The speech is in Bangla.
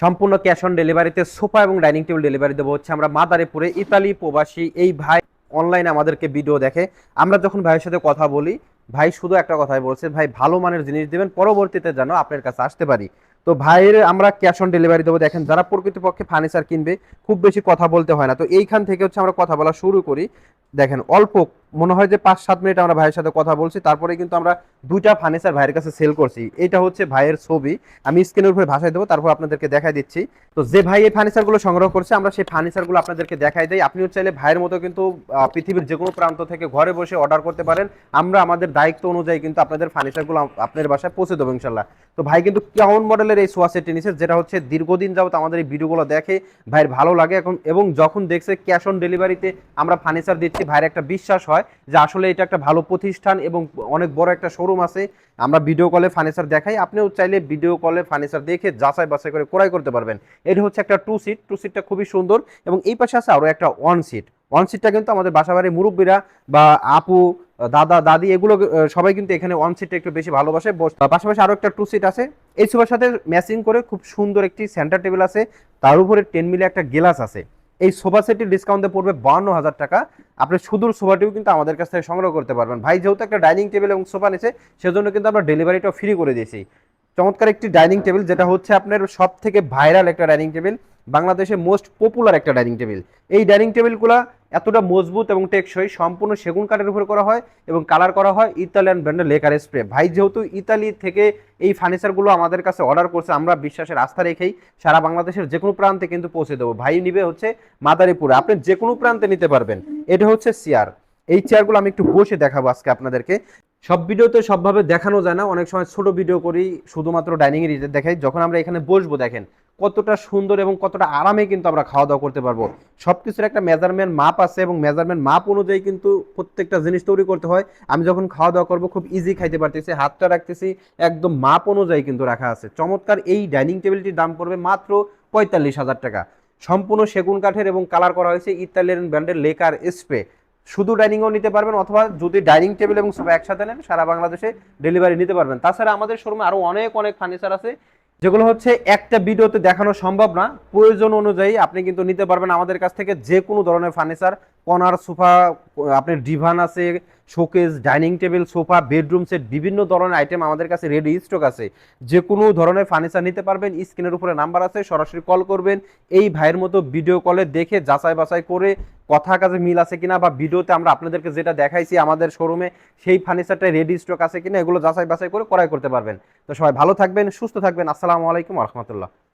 সম্পূর্ণ ক্যাশ অন ডেলিভারিতে সোফা এবং ডাইনিং টেবিল ডেলিভারি দেবো। হচ্ছে আমরা মাদারেপুরে ইতালি প্রবাসী, এই ভাই অনলাইনে আমাদেরকে ভিডিও দেখে। আমরা যখন ভাইয়ের সাথে কথা বলি, ভাই শুধু একটা কথাই বলছে, ভাই, ভালো মানের জিনিস দেবেন, পরবর্তীতে যেন আপনার কাছে আসতে পারি। তো ভাইয়ের আমরা ক্যাশ অন ডেলিভারি দেবো। দেখেন, যারা প্রকৃতপক্ষে ফার্নিচার কিনবে, খুব বেশি কথা বলতে হয় না। তো এইখান থেকে হচ্ছে আমরা কথা বলা শুরু করি। দেখেন, অল্প, মনে হয় যে পাঁচ, সাত মিনিট আমরা ভাইয়ের সাথে কথা বলছি। তারপরে কিন্তু আমরা দুইটা ফার্নিচার ভাইয়ের কাছে সেল করছি। এটা হচ্ছে ভাইয়ের ছবি। আমি স্ক্রিনের উপরে ভাষায় দেবো, তারপর আপনাদেরকে দেখাই দিচ্ছি। তো যে ভাই এই ফার্নিচারগুলো সংগ্রহ করছে, আমরা সেই ফার্নিচারগুলো আপনাদেরকে দেখাই দিই। আপনিও চাইলে ভাইয়ের মতো কিন্তু পৃথিবীর যে কোনো প্রান্ত থেকে ঘরে বসে অর্ডার করতে পারেন। আমরা আমাদের দায়িত্ব অনুযায়ী কিন্তু আপনাদের ফার্নিচারগুলো আপনার বাসায় পৌঁছে দেবো ইনশাল্লাহ। তো ভাই কিন্তু কেমন মডেলের এই সোয়া সেটটি নিচ্ছে যেটা হচ্ছে দীর্ঘদিন যাবত আমাদের এই ভিডিওগুলো দেখে ভাইয়ের ভালো লাগে এখন, এবং যখন দেখছে ক্যাশ অন ডেলিভারিতে আমরা ফার্নিচার দিচ্ছি, ভাইয়ের একটা বিশ্বাস হয় যে আসলে এটা একটা ভালো প্রতিষ্ঠান এবং অনেক বড় একটা শোরুম আছে। আমরা ভিডিও কলে ফার্নিচার দেখাই, আপনিও চাইলে ভিডিও কলে ফার্নিচার দেখে যাচাই বাছাই করে ক্রয় করতে পারবেন। এটা হচ্ছে একটা টু সিট টু সিটটা খুবই সুন্দর, এবং এই পাশে আছে আরও একটা ওয়ান সিট ওয়ান সিটটা কিন্তু আমাদের বাসাবাড়ির মুরব্বীরা বা আপু দাদা, দাদি, এগুলো সবাই কিন্তু এখানে ওয়ান সিটটা একটু বেশি ভালোবাসে। বস- পাশাপাশি আরও একটা টু সিট আছে। এই সোফার সাথে ম্যাচিং করে খুব সুন্দর একটি সেন্টার টেবিল আছে। তার উপরে টেন মিলে একটা গ্লাস আছে। এই সোফা সেটটির ডিসকাউন্টে পড়বে বান্ন হাজার টাকা। আপনি সুদূর সোফাটিও কিন্তু আমাদের কাছ থেকে সংগ্রহ করতে পারবেন। ভাই, যেহেতু একটা ডাইনিং টেবিল এবং সোফা নিয়েছে, সেজন্য কিন্তু আমরা ডেলিভারিটাও ফ্রি করে দিয়েছি। চমৎকার একটি ডাইনিং টেবিল যেটা হচ্ছে আপনার সব থেকে ভাইরাল একটা ডাইনিং টেবিল বাংলাদেশে মোস্ট পপুলার একটা ডাইনিং টেবিল এই ডাইনিং টেবিলগুলো এতটা মজবুত এবং টেকসই সম্পূর্ণ সেগুন কাঠের উপরে করা হয় এবং কালার করা হয় ইতালিয়ান ব্র্যান্ডের লেকার স্প্রে। ভাই, যেহেতু ইতালি থেকে এই ফার্নিচারগুলো আমাদের কাছে অর্ডার করছে, আমরা বিশ্বাসের আস্থা রেখেই সারা বাংলাদেশের যে কোনো প্রান্তে কিন্তু পৌঁছে দেবো। ভাই নিবে হচ্ছে মাদারীপুরে। আপনি যে কোনো প্রান্তে নিতে পারবেন। এটা হচ্ছে চেয়ার। এই চেয়ারগুলো আমি একটু বসে দেখাবো আজকে আপনাদেরকে। সব ভিডিওতে সবভাবে দেখানো যায় না। অনেক সময় ছোট ভিডিও করি, শুধুমাত্র ডাইনিং এর দেখাই। যখন আমরা এখানে বসবো, দেখেন কতটা সুন্দর এবং কতটা আরামে কিন্তু আমরা খাওয়া দাওয়া করতে পারব। সব কিছুর একটা মেজারমেন্ট মাপ আছে এবং মেজারমেন্ট মাপ অনুযায়ী কিন্তু প্রত্যেকটা জিনিস তৈরি করতে হয়। আমি যখন খাওয়া দাওয়া করব, খুব ইজি খাইতে পারতেছি, হাতটা রাখতেছি, একদম মাপ অনুযায়ী কিন্তু রাখা আছে। চমৎকার এই ডাইনিং টেবিলটির দাম পড়বে মাত্র পঁয়তাল্লিশ হাজার টাকা। সম্পূর্ণ সেগুন কাঠের এবং কালার করা হয়েছে ইতালিয়ান ব্র্যান্ডের লেকার স্প্রে শুধু ডাইনিংও নিতে পারবেন অথবা যদি ডাইনিং টেবিল এবং সোফা একসাথে নেন, সারা বাংলাদেশে ডেলিভারি নিতে পারবেন। তাছাড়া আমাদের শোরুমে আরও অনেক অনেক ফার্নিচার আছে। যেগুলো হচ্ছে একটা ভিডিওতে দেখানো সম্ভব না। প্রয়োজন অনুযায়ী আপনি কিন্তু নিতে পারবেন আমাদের কাছ থেকে যে কোনো ধরনের ফার্নিচার। কর্নার সোফা আপনার ডিভান আছে, showcase, dining table, sofa, bedroom set, বিভিন্ন ধরনের আইটেম আমাদের কাছে রেডি স্টক আছে। যে কোনো ধরনের ফার্নিচার নিতে পারবেন স্ক্রিনের উপরে নাম্বার আছে, সরাসরি কল করবেন। এই ভাইয়ের মতো ভিডিও কলে দেখে, যাচাই বাছাই করে কথা কাজে মিল আছে কিনা বা ভিডিওতে আমরা আপনাদেরকে যেটা দেখাইছি আমাদের শোরুমে সেই ফার্নিচারটা রেডি স্টক আছে কিনা, এগুলো যাচাই বাছাই করে ক্রয় করতে পারবেন। তো সবাই ভালো থাকবেন, সুস্থ থাকবেন। আসসালামু আলাইকুম রহমতুল্লাহ।